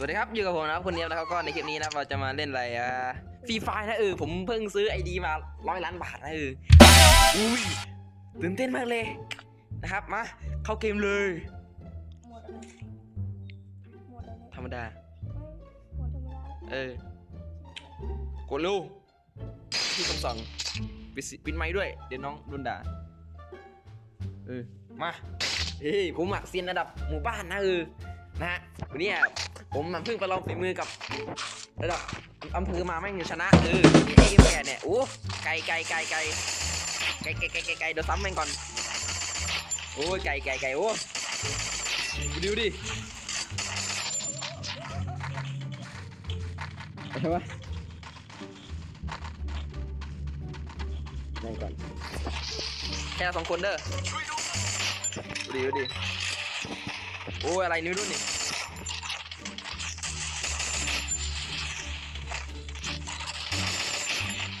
สวัสดีครับอยู่กับผมนะครับคุณเนียบนะครับก็ในคลิปนี้นะเราจะมาเล่นอะไรอะฟรีไฟนะเออผมเพิ่งซื้อไอดีมาร้อยล้านบาทนะเอออุ้ยตื่นเต้นมากเลยนะครับมาเข้าเกมเลยธรรมดาเออกดเร็วที่คำสั่งปิดปิดไม้ด้วย เดี๋ยวน้องโดนด่าเออมาเฮ้ยผมหมักเซียนระดับหมู่บ้านนะเออนะฮะวันนี้ ผมเพิ่งไปลองฝีมือกับระดับอำเภอมาแม่งชนะเออไอ้เอ็มแปดเนี่ยโอ้ไกลไกลไกลไกลไกลไกลไกลไกลไกลเดี๋ยวซ้ำแม่งก่อนโอ้ยไกลไกลไกลโอ้ดูดิอะไรวะนั่งก่อนแค่สองคนเด้อดูดิดูดิโอ้ยอะไรนี่ไม่รู้นี่โ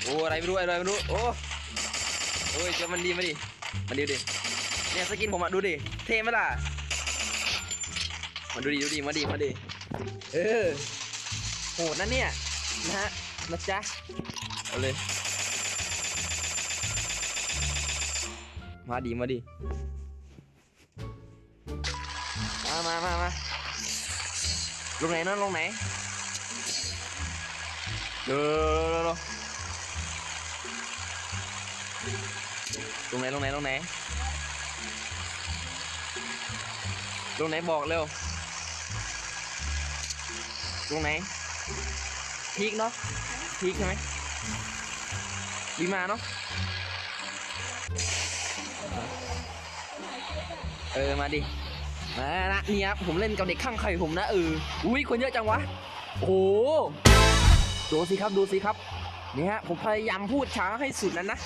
อ้อะไรไม่รู้อะไรไม่รู้โอ้โอ้ยเจอมันดีมาดิมันดีดิเนี่ยสกินผมอะดูดิเท่ไหมล่ะมาดูดิดูดิมาดิมาดิเออโหดนะเนี่ยนะฮะนะจ๊ะเอาเลยมาดิมาดิมามามามาลงไหนนั่นลงไหนเดี๋ยว ลงไหนลงไหนลงไหนลงไหนบอกเร็วลงไหนพีกเนาะพีกใช่ไหมดีมาเนาะเออมาดิมานะนี่ครับผมเล่นกับเด็กข้างไข่ผมนะเอออุ้ยคนเยอะจังวะโอ้โหดูสิครับดูสิครับนี่ฮะผมพยายามพูดช้าให้สุดแล้วนะ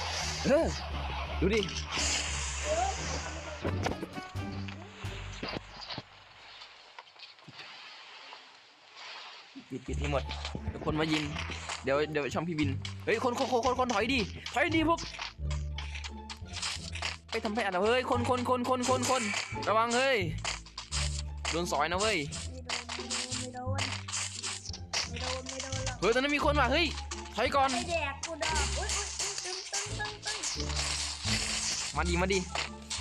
เออ ดูดิ ปิดปิดให้หมดเดี๋ยวคนมายิง เดี๋ยวเดี๋ยวช่องพี่บิน เฮ้ยคนคนคนคนคนถอยดิ ถอยดิพวกไปทำแผลนะเฮ้ยคนคนคนคนคนคนระวังเฮ้ย โดนสอยนะเว้ย ไม่โดน ไม่โดน ไม่โดน ไม่โดนหรอกเฮ้ยตอนนั้นมีคนว่ะเฮ้ย ถอยก่อนไอแดกกูดอก มาดิมาดิ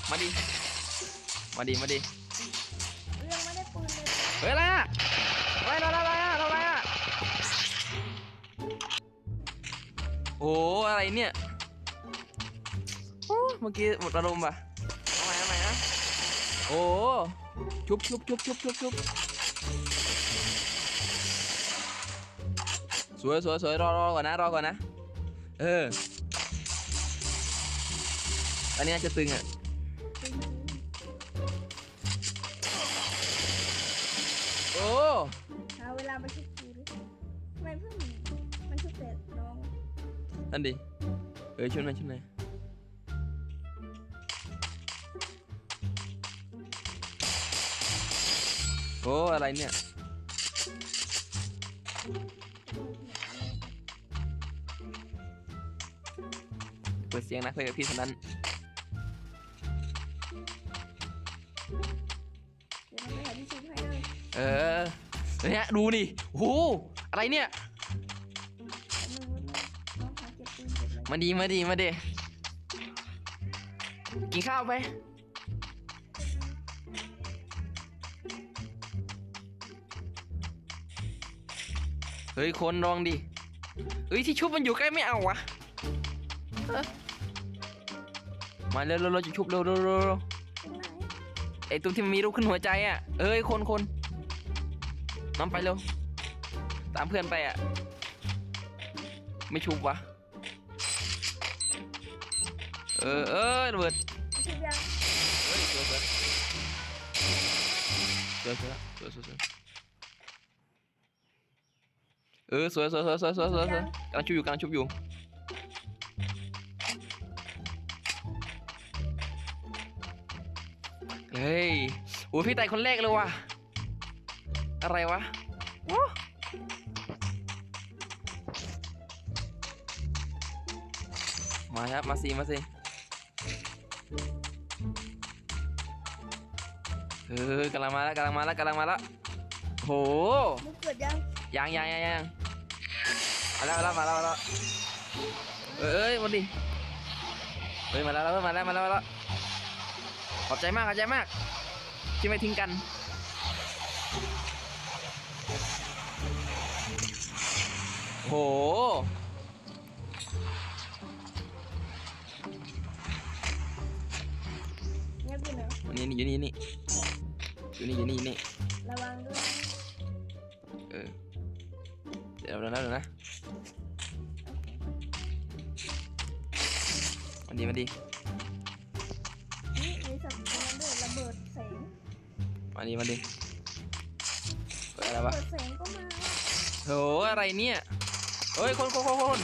มาดิมาดิมาดิเรื่องไม่ได้ปืนเลยเฮ้ยอะไรอะอะไรอะไรอะไรอะอะไรอะโอ้อะไรเนี่ยโอ้เมื่อกี้หมดอารมณ์ป่ะเอาใหม่เอาใหม่นะโอ้ชุบชุบชุบชุบชุบชุบสวยสวยสวยรอรอก่อนนะรอก่อนนะเออ อันนี้น่าจะตึงอะตึ้งโอ้หาเวลามาชุบกูดิทำไมเพิ่งมันชุบเสร็จน้องนั่นดิเออชุดหน่อยชุดหน่อยโอ้อะไรเนี่ยเปิดเสียงนะคุยกับพี่คนนั้น เลยเออเนี่ยดูดิโอ้โหอะไรเนี่ยแป๊บนึงแป๊บนึงน้องหาเก็บปืนเก็บอะไรมาดีมาดีมาดีกินข้าวไป เฮ้ย คนลองดิ เฮ้ย ที่ชุบมันอยู่ใกล้ไม่เอาวะเอ้อมาเร็วเร็วเร็วจะชุบเร็วเร็วเร็วเร็วตรงไหนไอ้ตรงที่มันมีรูปขึ้นหัวใจอะ เอ้ย คนคน น้องไปเร็ว ตามเพื่อนไปอะ ไม่ชุบวะ เออเออระเบิดชุบยังเฮ้ยสวยสวยสวยสวยสวยเออสวยสวยสวยสวยสวยสวยกำลังชุบอยู่กำลังชุบอยู่เฮ้ยโอ้พี่ไต่คนแรกเลยว่ะ อะไรวะโอ้มาครับ มาสิ มาสิ เออกำลังมาแล้วกำลังมาแล้วกำลังมาแล้วโหมึงเกิดดยังยังยังยังยังมาแล้วมาแล้วมาแล้วมาแล้วเอ้ยมาดิเฮ้ยมาแล้วมาแล้วมาแล้วมาแล้วขอบใจมากขอบใจมากที่ไม่ทิ้งกัน โหเงียบอยู่เนอะวันนี้นี่อยู่นี่นี่อยู่นี่อยู่นี่อยู่นี่ ระวังด้วยเออ เดี๋ยวเดี๋ยวนะเดี๋ยวนะมาดีมาดีนี่มีสัตว์ตัวนั้นด้วยระเบิดแสงมาดีมาดีเฮ้ยอะไรระวะเบิดแสงก็มาโหอะไรเนี่ย เฮ้ยคนคนคนคน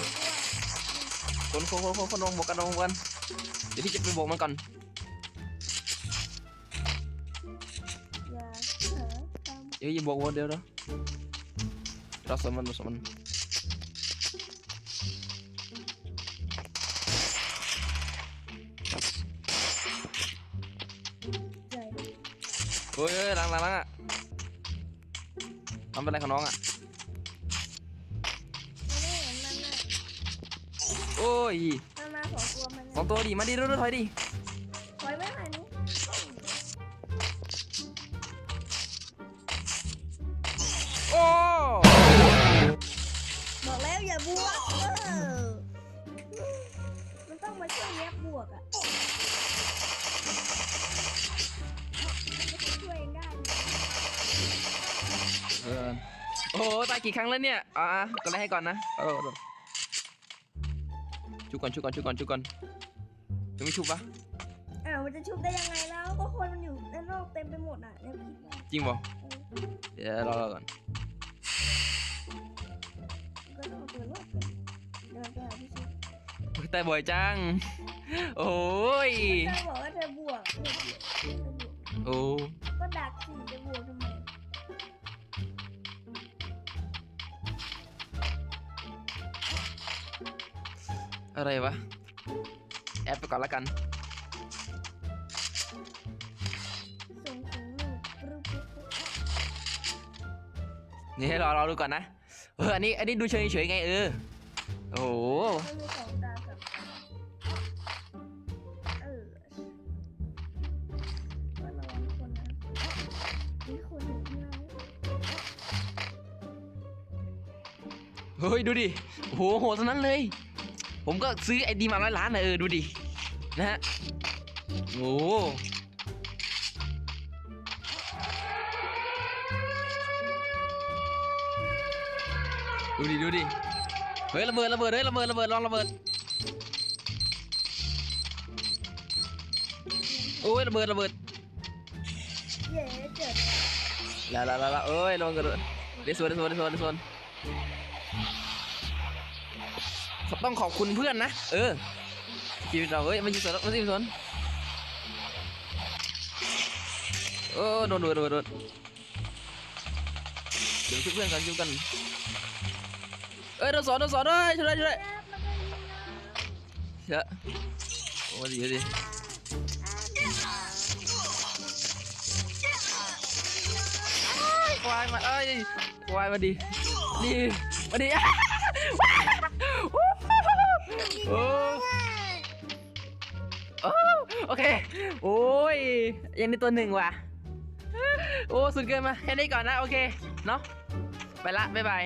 คนคนคนคนคนลงบวกกันลงบวกกันเดี๋ยวพี่จะไปบวกมันก่อนเดี๋ยวย่าบวกวนเดียวเดี๋ยวเราสมมันเราสมมันเฮ้ยหลังหลังหลังอะทำเป็นไรของน้องอะ โอ้ยมันมาสองตัวมันสองตัวดิมาดิเร็วๆถอยดิถอยไม่ไหวนี่โอ้บอกแล้วอย่าบวกเออมันต้องมาช่วยแยบบวกอะมันจะช่วยเองได้นะเออโอ้โหตายกี่ครั้งแล้วเนี่ยอะก็เลยให้ก่อนนะเอาเอาเอา ชุบก่อนชุบก่อนชุบก่อนชุบก่อนยังไม่ชุบปะอ้าวมันจะชุบได้ยังไงแล้วก็คนมันอยู่ด้านนอกเต็มไปหมดอะเนี่ยคิดว่าจริงบ่เออเดี๋ยวรอรอก่อนก็ต้องเอาตัวรอดก่อนเดินไปหาพี่ชุบอุ๊ยตายบ่อยจัง โอ้ยเธอบอกว่าเธอบวกเธอบวกเธอบวกโอ้ อะไรวะ แอปไปก่อนละกันนี่รอรอดูก่อนนะ เอออันนี้อันนี้ดูเฉยเฉยไงเออ โอ้โหเฮ้ย ดูดิ โหโหตอนนั้นเลย ผมก็ซื้อไอดีมาร้อยล้านนะเออดูดิ นะฮะ โอ้โหดูดิดูดิ เฮ้ยระเบิดระเบิดเฮ้ยระเบิดระเบิดลองระเบิด โอ้ยระเบิดระเบิดเย้เจ็ดละละละละเอ้ยลงกระโดดเดยวสวนเดยวสวนเดยวสวนเดยวสวน ต้องขอบคุณเพื่อนนะ เออชีวิตเราเฮ้ยมันยิงสวนมันยิงสวนโอ้โดนโดนโดนโดนเดี๋ยวช่วยเพื่อนกันช่วยกัน เอ้ยโดนสอนโดนสอนเอ้ยช่วยด้วยช่วยด้วยแอบแล้วก็ยิงนะเชอะโอ้ดีดีควายมาเอ้ยควายมาดินี่มาดิ โอ้โอ้โอเค โอ้ย ยังได้ตัวหนึ่งว่ะ โอ้ สุดเกินมาแค่นี้ก่อนนะ โอเค เนาะ ไปละ บ๊ายบาย